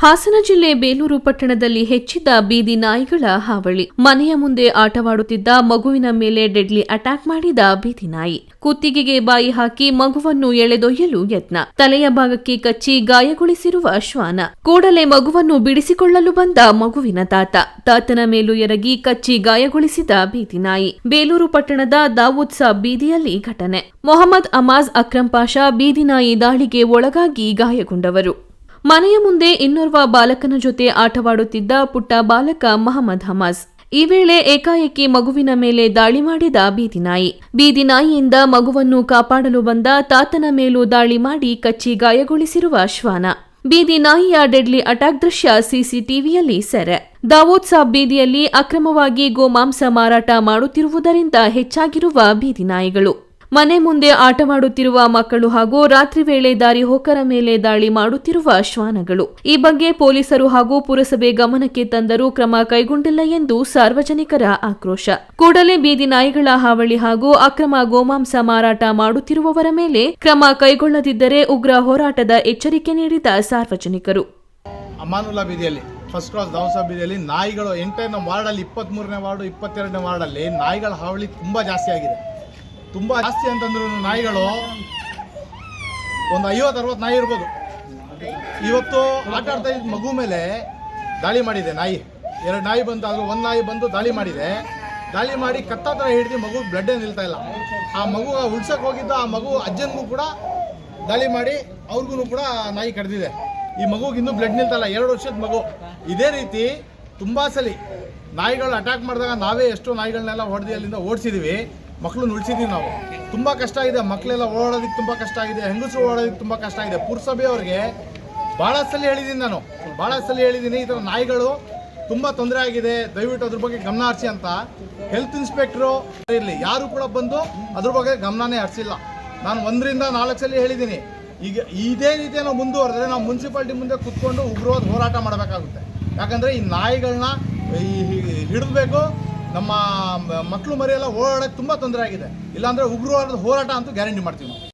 ಹಾಸನ ಜಿಲ್ಲೆ ಬೇಲೂರು ಪಟ್ಟಣದಲ್ಲಿ ಹೆಚ್ಚಿದ್ದ ಬೀದಿ ನಾಯಿಗಳ ಹಾವಳಿ. ಮನೆಯ ಮುಂದೆ ಆಟವಾಡುತ್ತಿದ್ದ ಮಗುವಿನ ಮೇಲೆ ಡೆಡ್ಲಿ ಅಟ್ಯಾಕ್ ಮಾಡಿದ ಬೀದಿ ನಾಯಿ. ಕುತ್ತಿಗೆಗೆ ಬಾಯಿ ಹಾಕಿ ಮಗುವನ್ನು ಎಳೆದೊಯ್ಯಲು ಯತ್ನ. ತಲೆಯ ಭಾಗಕ್ಕೆ ಕಚ್ಚಿ ಗಾಯಗೊಳಿಸಿರುವ ಶ್ವಾನ. ಕೂಡಲೇ ಮಗುವನ್ನು ಬಿಡಿಸಿಕೊಳ್ಳಲು ಬಂದ ಮಗುವಿನ ತಾತ. ತಾತನ ಮೇಲೂ ಎರಗಿ ಕಚ್ಚಿ ಗಾಯಗೊಳಿಸಿದ ಬೀದಿ ನಾಯಿ. ಬೇಲೂರು ಪಟ್ಟಣದ ದಾವೂದ್ ಸಾಬ್ ಬೀದಿಯಲ್ಲಿ ಘಟನೆ. ಮೊಹಮ್ಮದ್ ಅಮಾಜ್ ಅಕ್ರಂ ಪಾಷಾ ಬೀದಿ ನಾಯಿ ದಾಳಿಗೆ ಒಳಗಾಗಿ ಗಾಯಗೊಂಡವರು. ಮನೆಯ ಮುಂದೆ ಇನ್ನೋರ್ವ ಬಾಲಕನ ಜೊತೆ ಆಟವಾಡುತ್ತಿದ್ದ ಪುಟ್ಟ ಬಾಲಕ ಮಹಮ್ಮದ್ ಹಮಾಸ್. ಈ ವೇಳೆ ಏಕಾಏಕಿ ಮಗುವಿನ ಮೇಲೆ ದಾಳಿ ಮಾಡಿದ ಬೀದಿ ನಾಯಿ. ಮಗುವನ್ನು ಕಾಪಾಡಲು ಬಂದ ತಾತನ ಮೇಲೂ ದಾಳಿ ಮಾಡಿ ಕಚ್ಚಿ ಗಾಯಗೊಳಿಸಿರುವ ಶ್ವಾನ. ಬೀದಿ ನಾಯಿಯ ಡೆಡ್ಲಿ ಅಟ್ಯಾಕ್ ದೃಶ್ಯ ಸಿಸಿಟಿವಿಯಲ್ಲಿ ಸೆರೆ. ದಾವೂದ್ ಸಾಬ್ ಬೀದಿಯಲ್ಲಿ ಅಕ್ರಮವಾಗಿ ಗೋಮಾಂಸ ಮಾರಾಟ ಮಾಡುತ್ತಿರುವುದರಿಂದ ಹೆಚ್ಚಾಗಿರುವ ಬೀದಿ ನಾಯಿಗಳು. ಮನೆ ಮುಂದೆ ಆಟವಾಡುತ್ತಿರುವ ಮಕ್ಕಳು ಹಾಗೂ ರಾತ್ರಿ ವೇಳೆ ದಾರಿ ಹೋಕರ ಮೇಲೆ ದಾಳಿ ಮಾಡುತ್ತಿರುವ ಶ್ವಾನಗಳು. ಈ ಬಗ್ಗೆ ಪೊಲೀಸರು ಹಾಗೂ ಪುರಸಭೆ ಗಮನಕ್ಕೆ ತಂದರೂ ಕ್ರಮ ಕೈಗೊಂಡಿಲ್ಲ ಎಂದು ಸಾರ್ವಜನಿಕರ ಆಕ್ರೋಶ. ಕೂಡಲೇ ಬೀದಿ ನಾಯಿಗಳ ಹಾವಳಿ ಹಾಗೂ ಅಕ್ರಮ ಗೋಮಾಂಸ ಮಾರಾಟ ಮಾಡುತ್ತಿರುವವರ ಮೇಲೆ ಕ್ರಮ ಕೈಗೊಳ್ಳದಿದ್ದರೆ ಉಗ್ರ ಹೋರಾಟದ ಎಚ್ಚರಿಕೆ ನೀಡಿದ ಸಾರ್ವಜನಿಕರು. ಫಸ್ಟ್ ಕ್ರಾಸ್ ದವಸ ಬೀದಿಯಲ್ಲಿ ನಾಯಿಗಳು ಎಂಟನೇ ವಾರ್ಡಲ್ಲಿ ಇಪ್ಪತ್ತ್ಮೂರನೇ ವಾರ್ಡು, ಇಪ್ಪತ್ತೆರಡನೇ ವಾರ್ಡಲ್ಲಿ ನಾಯಿಗಳ ಹಾವಳಿ ತುಂಬ ಜಾಸ್ತಿ ಆಗಿದೆ. ತುಂಬ ಜಾಸ್ತಿ ಅಂತಂದ್ರೂ ನಾಯಿಗಳು ಒಂದು ಐವತ್ತು, ಅರವತ್ತು ನಾಯಿ ಇರ್ಬೋದು. ಇವತ್ತು ಆಟ ಆಡ್ತಾ ಇದ್ದ ಮಗು ಮೇಲೆ ದಾಳಿ ಮಾಡಿದೆ ನಾಯಿ. ಎರಡು ನಾಯಿ ಬಂತು ಅದ್ರ ಒಂದು ನಾಯಿ ಬಂದು ದಾಳಿ ಮಾಡಿದೆ. ದಾಳಿ ಮಾಡಿ ಕತ್ತಾತ್ರ ಹಿಡಿದು ಮಗು ಬ್ಲಡ್ಡೇ ನಿಲ್ತಾ ಇಲ್ಲ. ಆ ಮಗು ಉಳ್ಸಕ್ಕೆ ಹೋಗಿದ್ದ ಆ ಮಗು ಅಜ್ಜನಿಗೂ ಕೂಡ ದಾಳಿ ಮಾಡಿ ಅವ್ರಿಗೂ ಕೂಡ ನಾಯಿ ಕಡ್ದಿದೆ. ಈ ಮಗುಗೆ ಇನ್ನೂ ಬ್ಲಡ್ ನಿಲ್ತಾ ಇಲ್ಲ. ಎರಡು ವರ್ಷದ ಮಗು. ಇದೇ ರೀತಿ ತುಂಬ ಸಲಿ ನಾಯಿಗಳು ಅಟ್ಯಾಕ್ ಮಾಡಿದಾಗ ನಾವೇ ಎಷ್ಟೋ ನಾಯಿಗಳನ್ನೆಲ್ಲ ಹೊಡೆದು ಅಲ್ಲಿಂದ ಓಡಿಸಿದ್ದೀವಿ ಮಕ್ಕಳನ್ನ ಉಳಿಸಿದ್ದೀವಿ ನಾವು. ತುಂಬ ಕಷ್ಟ ಆಗಿದೆ ಮಕ್ಕಳೆಲ್ಲ ಓಡೋದಕ್ಕೆ ತುಂಬ ಕಷ್ಟ ಆಗಿದೆ. ಹೆಂಗಸರು ಓಡೋದಕ್ಕೆ ತುಂಬ ಕಷ್ಟ ಆಗಿದೆ. ಪುರಸಭೆಯವ್ರಿಗೆ ಭಾಳ ಸಲ ಹೇಳಿದ್ದೀನಿ ನಾನು. ಭಾಳ ಸಲ ಹೇಳಿದ್ದೀನಿ ಈ ಥರ ನಾಯಿಗಳು ತುಂಬ ತೊಂದರೆ ಆಗಿದೆ. ದಯವಿಟ್ಟು ಅದ್ರ ಬಗ್ಗೆ ಗಮನ ಹರಿಸಿ ಅಂತ. ಹೆಲ್ತ್ ಇನ್ಸ್ಪೆಕ್ಟ್ರು ಇರಲಿ. ಯಾರು ಕೂಡ ಬಂದು ಅದ್ರ ಬಗ್ಗೆ ಗಮನನೇ ಹರಿಸಿಲ್ಲ. ನಾನು ಒಂದರಿಂದ ನಾಲ್ಕು ಸಲ ಹೇಳಿದ್ದೀನಿ ಈಗ ಇದೇ ರೀತಿ ನಾವು ಮುಂದುವರೆದ್ರೆ ನಾವು ಮುನ್ಸಿಪಾಲ್ಟಿ ಮುಂದೆ ಕುತ್ಕೊಂಡು ಉಗ್ರವಾದ ಹೋರಾಟ ಮಾಡಬೇಕಾಗುತ್ತೆ. ಯಾಕಂದರೆ ಈ ನಾಯಿಗಳನ್ನ ಈ ಹಿಡಿದ್ಬೇಕು. ನಮ್ಮ ಮಕ್ಕಳು ಮರಿಯೆಲ್ಲ ಓಡಾಡೋಕ್ಕೆ ತುಂಬ ತೊಂದರೆ ಆಗಿದೆ. ಇಲ್ಲಾಂದ್ರೆ ಉಗ್ರವಾದ ಹೋರಾಟ ಅಂತೂ ಗ್ಯಾರಂಟಿ ಮಾಡ್ತೀವಿ ನಾವು.